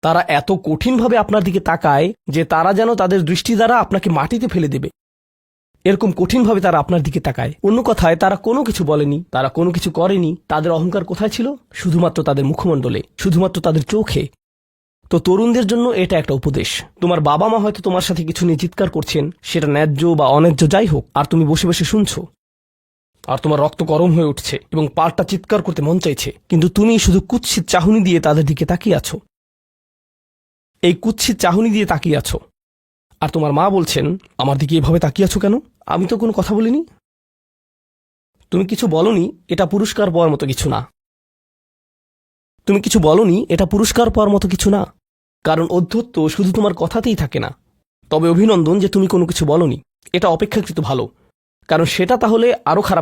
তারা এত কঠিনভাবে আপনার দিকে তাকায় যে তারা যেন তাদের দৃষ্টি দ্বারা আপনাকে মাটিতে ফেলে দেবে। এরকম কঠিনভাবে তারা আপনার দিকে তাকায়। অন্য কথায়, তারা কোনো কিছু বলেনি, তারা কোনো কিছু করেনি। তাদের অহংকার কোথায় ছিল? শুধুমাত্র তাদের মুখমণ্ডলে, শুধুমাত্র তাদের চোখে। তো তরুণদের জন্য এটা একটা উপদেশ। তোমার বাবা মা হয়তো তোমার সাথে কিছু নিয়ে চিৎকার করছেন, সেটা ন্যায্য বা অন্যায্য যাই হোক, আর তুমি বসে বসে শুনছো। আর তোমার রক্ত গরম হয়ে উঠছে, এবং পাল্টা চিৎকার করতে মন চাইছে। কিন্তু তুমি শুধু কুৎসিত চাহনি দিয়ে তাদের দিকে তাকিয়ে আছো। এই কুৎসিত চাহনি দিয়ে তাকিয়ে আছো। আর তোমার মা বলছেন, আমার দিকে এভাবে তাকিয়ে আছো কেন? আমি তো কোনো কথা বলিনি। তুমি কিছু বলনি, এটা পুরস্কার পাওয়ার মতো কিছু না। তুমি কিছু বলনি, এটা পুরস্কার পাওয়ার মতো কিছু না। কারণ অধ্যত্ত শুধু তোমার কথাতেই থাকে না। তবে অভিনন্দন যে তুমি কোনো কিছু বলনি, এটা অপেক্ষাকৃত ভালো। কারণ সেটা তাহলে আরও খারাপ